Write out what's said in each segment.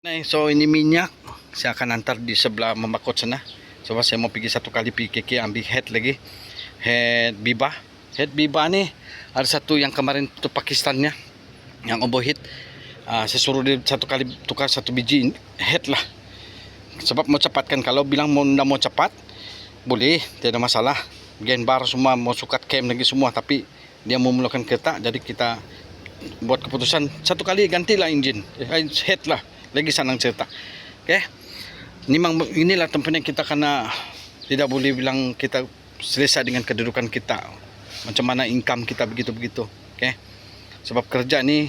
Nah, so ini minyak saya akan antar di sebelah memakot sana. Coba saya mau pergi satu kali PKK ambil head lagi. Head biba. Head biba nih ada satu yang kemarin itu Pakistannya yang obohit. Ah, saya suruh dia satu kali tukar satu biji head lah. Sebab mau cepat kan kalau bilang mau ndak mau cepat boleh tidak masalah. Gen bar semua mau sukat cam lagi semua tapi dia mau melakukan kereta jadi kita buat keputusan satu kali gantilah engine eh, head lah lagi senang cerita. Oke ini memang inilah tempatnya kita karena tidak boleh bilang kita selesai dengan kedudukan kita. Macam mana income kita begitu-begitu. Oke sebab kerja ni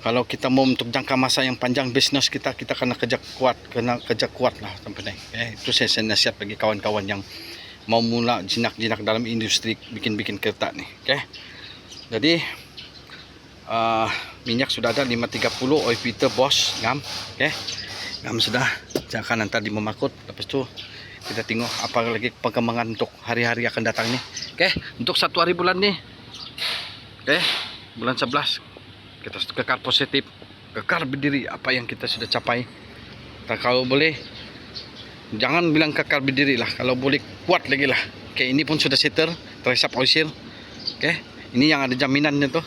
kalau kita mau untuk jangka masa yang panjang bisnes kita kita kena kerja kuat kena kerja kuat lah tempatnya. Eh, itu saya, saya nasihat bagi kawan-kawan yang mau mula jinak-jinak dalam industri bikin-bikin kereta nih oke jadi uh, minyak sudah ada 530 oil filter bos ngam oke ngam sudah. Jangan nanti di memakut lepas itu kita tengok apa lagi perkembangan untuk hari-hari akan datang nih oke untuk satu hari bulan nih oke bulan 11 kita kekal positif kekal berdiri apa yang kita sudah capai. Dan kalau boleh jangan bilang kekal berdiri lah kalau boleh kuat lagi lah. Oke ini pun sudah setter teresap oil oke. Ini yang ada jaminannya tuh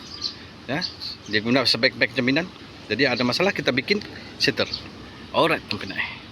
ya dia guna sebaik-baik jaminan jadi ada masalah kita bikin setter alright teman